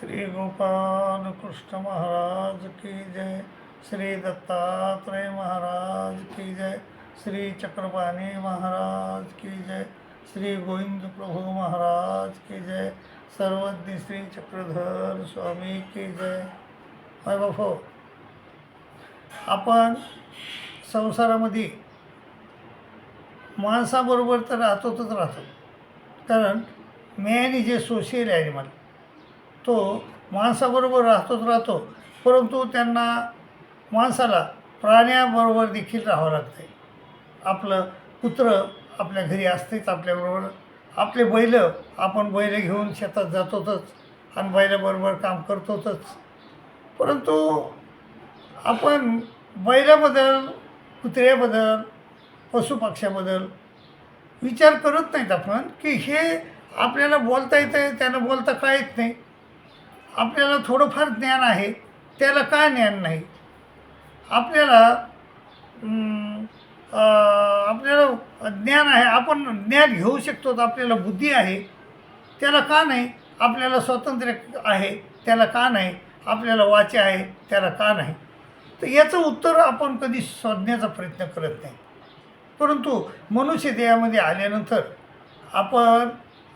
श्री गोपाल कृष्ण महाराज की जय। श्री दत्तात्रेय महाराज की जय। श्री चक्रपाणी महाराज की जय। श्री गोविंद प्रभू महाराज की जय। सर्वज्ञ श्री चक्रधर स्वामी की जय। हाय बापो। आपण संसारामध्ये माणसाबरोबर तर राहतोच राहतो. कारण man is a social animal तो माणसाबरोबर राहतोच राहतो. परंतु त्यांना माणसाला प्राण्याबरोबर देखील राहावं लागतं आहे आपलं कुत्रं आपल्या घरी असतेच आपल्याबरोबर. आपले बैल आपण बैल घेऊन शेतात जातोच आणि बैलाबरोबर काम करतोच परंतु आपण बैलाबद्दल कुत्र्याबद्दल पशुपक्ष्याबद्दल विचार करत नाहीत आपण की हे आपल्याला बोलता येतं आहे बोलता का येत नाही? आपल्याला थोडंफार ज्ञान आहे त्याला का ज्ञान नाही? आपल्याला आपल्याला ज्ञान आहे आपण ज्ञान घेऊ शकतो तर आपल्याला बुद्धी आहे त्याला का नाही? आपल्याला स्वातंत्र्य आहे त्याला का नाही? आपल्याला वाचे आहे त्याला का नाही? तर याचं उत्तर आपण कधी शोधण्याचा प्रयत्न करत नाही. परंतु मनुष्य देहामध्ये आल्यानंतर आपण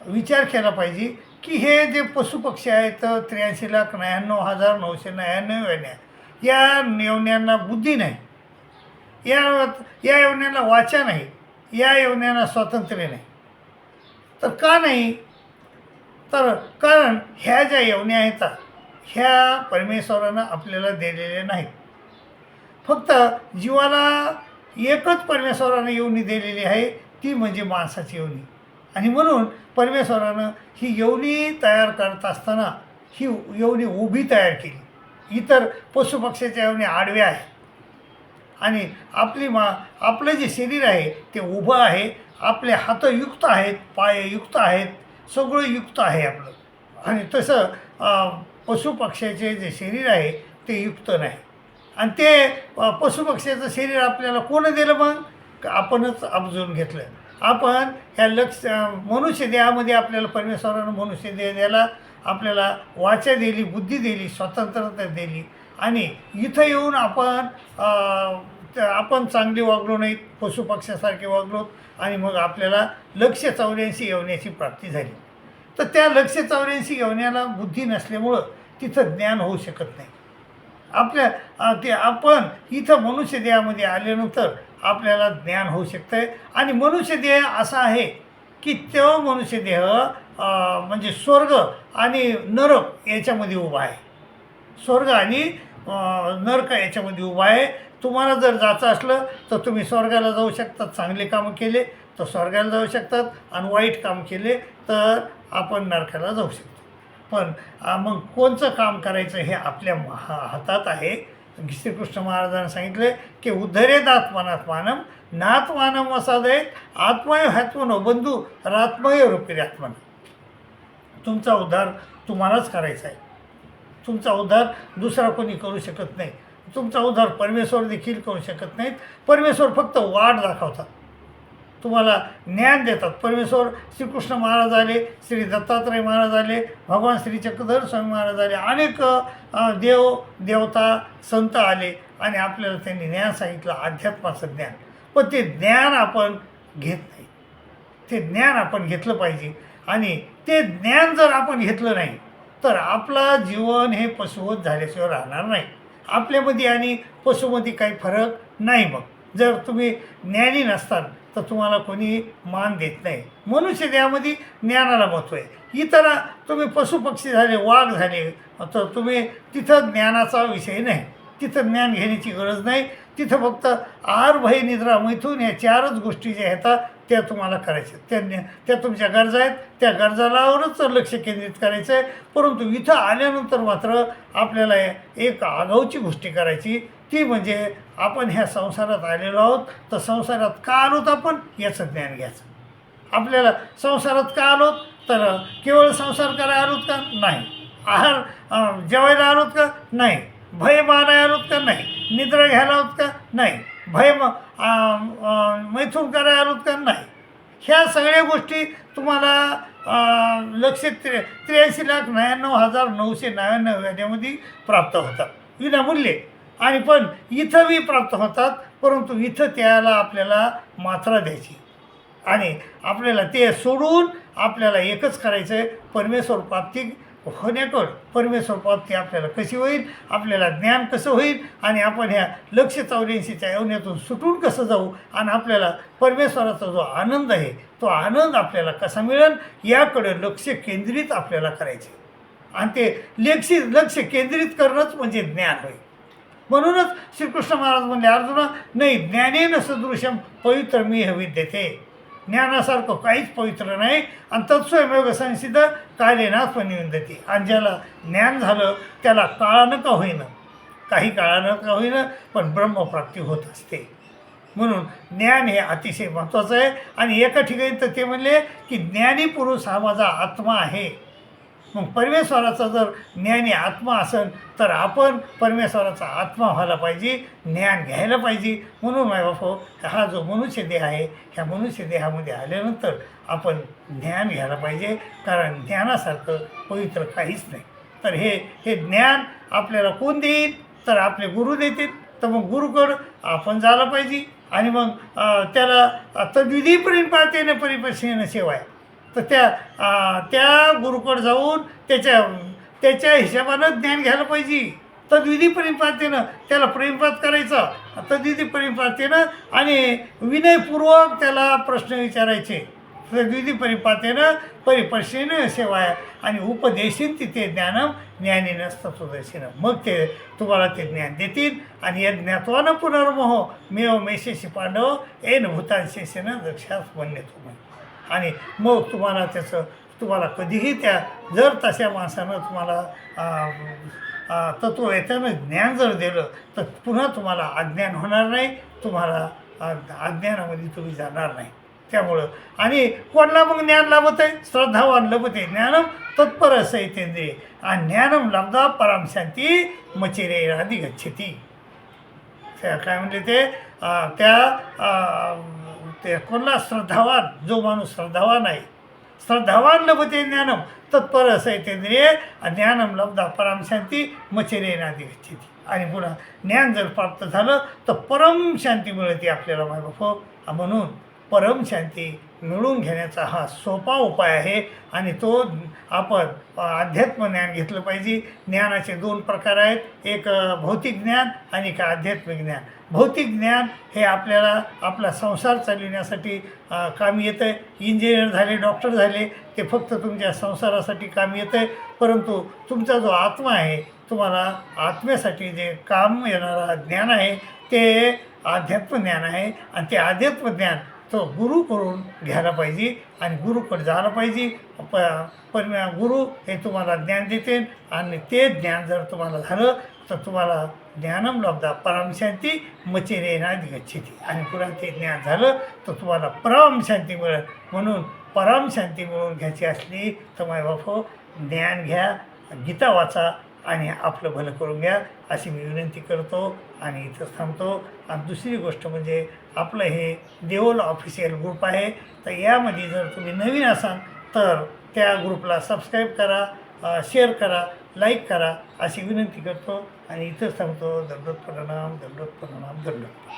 विचार केला पाहिजे की हे जे पशुपक्षी आहेत त्र्याऐंशी लाख नव्याण्णव हजार नऊशे नव्याण्णव येण्या. या येवण्यांना बुद्धी नाही. या या येवण्याला वाचा नाही. या येवण्यांना स्वातंत्र्य नाही. तर का नाही? तर कारण ह्या ज्या येवण्या आहेत ह्या परमेश्वरानं आपल्याला दिलेल्या नाहीत. फक्त जीवाला एकच परमेश्वरानं येवणी दिलेली आहे ती म्हणजे माणसाची येवणी. आणि म्हणून परमेश्वरानं ही यवनी तयार करत असताना ही यवनी उभी तयार केली. इतर पशुपक्ष्याच्या यवनी आडव्या आहे आणि आपली मा आपलं जे शरीर आहे ते उभं आहे आपले हात युक्त आहेत पाय युक्त आहेत सगळं युक्त आहे आपलं. आणि तसं पशुपक्ष्याचे जे शरीर आहे ते युक्त नाही. आणि ते पशुपक्ष्याचं शरीर आपल्याला कोण दिलं मग? आपणच अबजून घेतलं. आपण ह्या लक्ष मनुष्य देहामध्ये आपल्याला परमेश्वरानं मनुष्य देह द्यायला आपल्याला वाचा दिली बुद्धी दिली स्वतंत्रता दिली. आणि इथं येऊन आपण आपण चांगली वागलो नाहीत पशुपक्ष्यासारखे वागलो आणि मग आपल्याला लक्ष चौऱ्याऐंशी येवण्याची प्राप्ती झाली. तर त्या लक्ष चौऱ्याऐंशी येवण्याला बुद्धी नसल्यामुळं तिथं ज्ञान होऊ शकत नाही. आपल्या ते आपण इथं मनुष्य देहामध्ये आल्यानंतर आपल्याला ज्ञान होऊ शकतं आहे आणि मनुष्य देह असा आहे की तो मनुष्य देह म्हणजे स्वर्ग आणि नरक याच्यामध्ये उभा आहे. स्वर्ग आणि नरक याच्यामध्ये उभा आहे. तुम्हाला जर जायचं असलं तर तुम्ही स्वर्गाला जाऊ शकतात चांगले कामं केले तर स्वर्गाला जाऊ शकतात आणि वाईट काम केले तर आपण नरकाला जाऊ शकतो. पण मग कोणचं काम करायचं हे आपल्या हातात आहे? श्रीकृष्ण महाराजांनी सांगितले की उद्धरेत आत्मनात्मानम नात्मानम असादय आत्मय हात्मनो बंधू रात्मय रूपी आत्मन. तुमचा उद्धार तुम्हालाच करायचा आहे. तुमचा उद्धार दुसरा कोणी करू शकत नाही. तुमचा उद्धार परमेश्वर देखील करू शकत नाहीत. परमेश्वर फक्त वाट दाखवतात. तुम्हाला ज्ञान देतात. परमेश्वर श्रीकृष्ण महाराज आले श्री दत्तात्रय महाराज आले भगवान श्री चक्रधर स्वामी महाराज आले अनेक देव देवता संत आले आणि आपल्याला त्यांनी ज्ञान सांगितलं अध्यात्माचं ज्ञान. पण ते ज्ञान आपण घेत नाही. ते ज्ञान आपण घेतलं पाहिजे. आणि ते ज्ञान जर आपण घेतलं नाही तर आपलं जीवन हे पशुवत झाल्याशिवाय राहणार नाही. आपल्यामध्ये आणि पशुमध्ये काही फरक नाही मग. जर तुम्ही ज्ञानी नसताल तर तुम्हाला कोणी मान देत नाही. मनुष्य देहामध्ये ज्ञानाला महत्त्व आहे. इतर तुम्ही पशुपक्षी झाले वाघ झाले तर तुम्ही तिथं ज्ञानाचा विषय नाही. तिथं ज्ञान घेण्याची गरज नाही. तिथं फक्त आहार भय निद्रा मैथून या चारच गोष्टी ज्या येतात त्या तुम्हाला करायच्या. त्यांनी त्या तुमच्या गरजा आहेत त्या गरजालावरच लक्ष केंद्रित करायचं आहे परंतु इथं आल्यानंतर मात्र आपल्याला एक आगाऊची गोष्टी करायची ती म्हणजे आपण ह्या संसारात आलेलो आहोत तर संसारात का आलोत आपण? याचं ज्ञान घ्यायचं. आपल्याला संसारात का आलोत? तर केवळ संसार करायला आलोत का? नाही. आहार जेवायला आलोत का? नाही. भय मारायला होत का नाही. निद्रा घ्यायला होत का नाही. भय मैथून करायला आलोत का नाही. ह्या सगळ्या गोष्टी तुम्हाला लक्ष त्रे त्र्याऐंशी लाख नव्याण्णव हजार नऊशे नव्याण्णव याच्यामध्ये प्राप्त होतात. विनामूल्य आणि पण इथं बी प्राप्त होतात परंतु इथं त्याला आपल्याला मात्रा द्यायची. आणि आपल्याला ते सोडून आपल्याला एकच करायचं आहे परमेश्वर प्राप्ती होण्याकडं परमेश्वर प्राप्ती आपल्याला कशी होईल? आपल्याला ज्ञान कसं होईल? आणि आपण ह्या लक्ष चौऱ्याऐंशीच्या यवण्यातून सुटून कसं जाऊ? आणि आपल्याला परमेश्वराचा जो आनंद आहे तो आनंद आपल्याला कसा मिळेल? याकडे लक्ष केंद्रित आपल्याला करायचे. आणि ते लक्ष लक्ष केंद्रित करणंच म्हणजे ज्ञान होय. म्हणूनच श्रीकृष्ण महाराज म्हणले अर्जुना नाही ज्ञानेन सदृशम पवित्र मी हे विद्यते ज्ञानासारखं काहीच पवित्र नाही. आणि तत्स्वयंयोग संसिद्ध कालेनाच विंदती आणि ज्याला ज्ञान झालं त्याला काळानं का होईना? काही काळानं का होईना? पण ब्रह्मप्राप्ती होत असते. म्हणून ज्ञान हे अतिशय महत्त्वाचं आहे. आणि एका ठिकाणी तर ते म्हणले की ज्ञानी पुरुष हा माझा आत्मा आहे. मग परमेश्वराचा जर ज्ञानी आत्मा असेल तर आपण परमेश्वराचा आत्मा व्हायला पाहिजे ज्ञान घ्यायला पाहिजे. म्हणून माय बापो हो, हा जो मनुष्य देह आहे ह्या मनुष्य देहामध्ये आल्यानंतर आपण ज्ञान घ्यायला पाहिजे. कारण ज्ञानासारखं पवित्र काहीच नाही. तर हे हे ज्ञान आपल्याला कोण देईल? तर आपले गुरु देतील. तर मग गुरुकड आपण झालं पाहिजे. आणि मग त्याला त्याला तद्विधीपर्यंत पाहते ना परिपक्षेनं सेवाय तर त्या त्या गुरुकडं जाऊन त्याच्या त्याच्या हिशोबानं ज्ञान घ्यायला पाहिजे. तद्विधी प्रेमपातेनं त्याला प्रेमपात करायचा. तद्विधी प्रेमपातेनं आणि विनयपूर्वक त्याला प्रश्न विचारायचे. तद्विधी परिपातेनं परिपर्शेनं सेवाय आणि उपदेशीन तिथे ज्ञानम ज्ञानीनं तत्वदर्शीनं मग ते तुम्हाला ते ज्ञान देतील आणि या ज्ञात्वानं पुनर्मोह मेव मेशेशी पांडव एन भूतांशेषेनं दक्षास म्हणणे तुम्ही आणि मग तुम्हाला त्याचं तुम्हाला कधीही त्या जर तशा माणसानं तुम्हाला आ, तत्व येतानं ज्ञान जर दिलं तर पुन्हा तुम्हाला अज्ञान होणार नाही तुम्हाला अज्ञानामध्ये तुम्ही जाणार नाही. त्यामुळं आणि कोणाला मग ज्ञान लाभत आहे? श्रद्धावान लभते ज्ञानम तत्पर असं येतेंद्रिय आणि ज्ञानम लब्धा पराम शांती मचिरे आधी गच्छती काय म्हणले ते? त्या ते कोणला? श्रद्धावान. जो माणूस श्रद्धावान आहे. श्रद्धावान लभते ज्ञानम. तत्पर असं ज्ञानम लब्धा परम शांती मचिरे नादी गच्छती. आणि पुन्हा ज्ञान जर प्राप्त झालं तर परम शांती मिळते आपल्याला माय बाप हो. म्हणून परमशांती मिळवून घेण्याचा हा सोपा उपाय आहे आणि तो आपण अध्यात्म ज्ञान घेतलं पाहिजे. ज्ञानाचे दोन प्रकार आहेत. एक भौतिक ज्ञान आणि एक आध्यात्मिक ज्ञान. भौतिक ज्ञान हे आपल्याला आपला संसार चालविण्यासाठी काम कामी येतं आहे इंजिनियर झाले डॉक्टर झाले ते फक्त तुमच्या संसारासाठी कामी येतं आहे परंतु तुमचा जो आत्मा आहे तुम्हाला आत्म्यासाठी जे काम येणारा ज्ञान आहे ते अध्यात्म ज्ञान आहे. आणि ते अध्यात्म ज्ञान तो गुरुकडून घ्यायला पाहिजे आणि गुरुकडे जायला पाहिजे. प पण गुरु हे तुम्हाला ज्ञान देते आणि ते ज्ञान जर तुम्हाला झालं तर तुम्हाला ज्ञानम लब्धा परामशांती मचिरे नादी गच्छती. आणि पुन्हा ते ज्ञान झालं तर तुम्हाला परमशांती मिळेल. म्हणून परमशांती मिळवून घ्यायची असली तर माय बापो हो, ज्ञान घ्या गीता वाचा आणि आपलं भलं करून घ्या अशी मी विनंती करतो आणि इथंच थांबतो. आणि दुसरी गोष्ट म्हणजे आपलं हे देओल ऑफिशियल ग्रुप आहे तर यामध्ये जर तुम्ही नवीन असाल तर त्या ग्रुपला सबस्क्राईब करा शेअर करा लाईक करा अशी विनंती करतो. आणि इथंच थांबतो. दंडोत प्रणाम दंडोत प्रणाम दंडोत